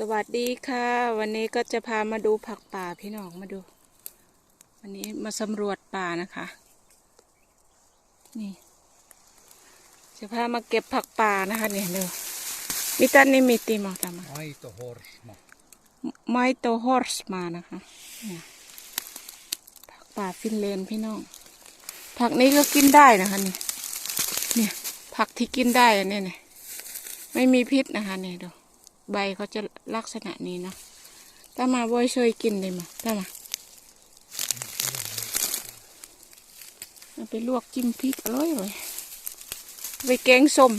สวัสดีค่ะ วันนี้ก็จะพามาดูผักป่าพี่น้องมาดู วันนี้มาสำรวจป่านะคะ นี่ จะพามาเก็บผักป่านะคะเนี่ยดูมิตันนี่มีตีมอกตามมา Aito horsma. ไมโตฮอร์สมานะคะเนี่ยผักป่าฟินแลนด์พี่น้อง ผักนี้ก็กินได้นะคะนี่เนี่ยผักที่กินได้อันนี้เนี่ยไม่มีพิษนะคะเนี่ยดู ใบเขาจะลักษณะนี้เนาะถ้ามาบ่อยช่วยกินเลยมาถ้ามาเอาไปลวกจิ้มพริกอร่อยเลยไปแกงส้ม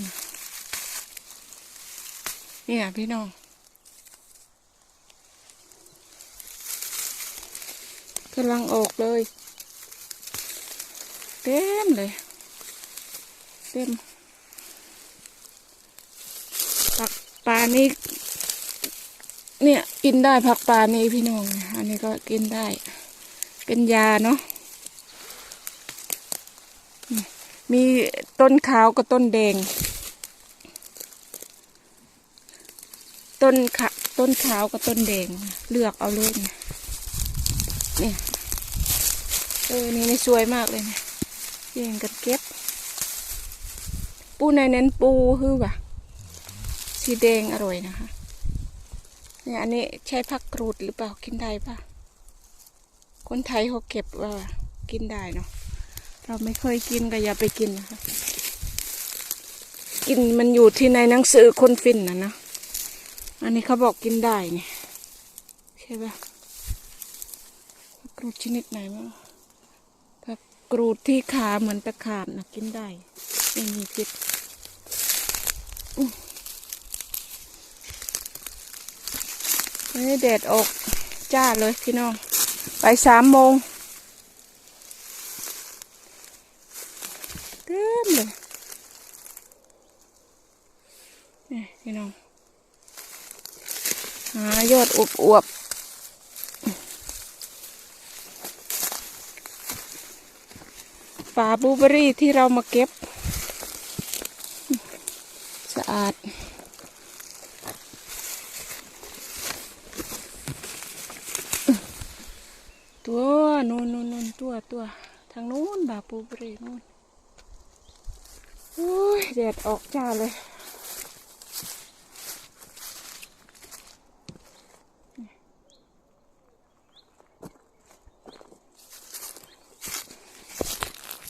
เนี่ยพี่น้องกำลังออกเลย เต็มเลย เต็มผักปลานี่ เนี่ยกินได้ผักปลานี่พี่น้อง อันนี้ก็กินได้ เป็นยาเนาะ มีต้นขาวกับต้นแดง ต้นขะต้นขาวกับต้นแดง เลือกเอาเลยเนี่ยเนี่ยเออ นี่นี่สวยมากเลยเนี่ยแย่งกันเก็บ ปูในเน้นปูคือว่ะสีแดงอร่อยนะคะ เนี่ยอันนี้ใช้ผักกรูดหรือเปล่ากินได้ปะคนไทยเขาเก็บว่ากินได้เนาะเราไม่เคยกินก็อย่าไปกินนะคะกินมันอยู่ที่ในหนังสือคนฟินนะนะอันนี้เขาบอกกินได้เนี่ยใช่ปะกรูดชนิดไหนบ้างผักกรูดที่ขาเหมือนตะขาบนะกินได้ไม่มีพิษอื้อวั นนี้แดดออกจ้าเลยพี่น้อง ไปสามโมงเต็มเลยนี่พี่น้องหายอดอวบๆป่าบูเบอรี่ที่เรามาเก็บ สะอาด ตัวนู่นนู่นนู่นตัวตัวทางนู้นบาปูเบรี่นู่นโอ้ยแดดออกจ้าเลย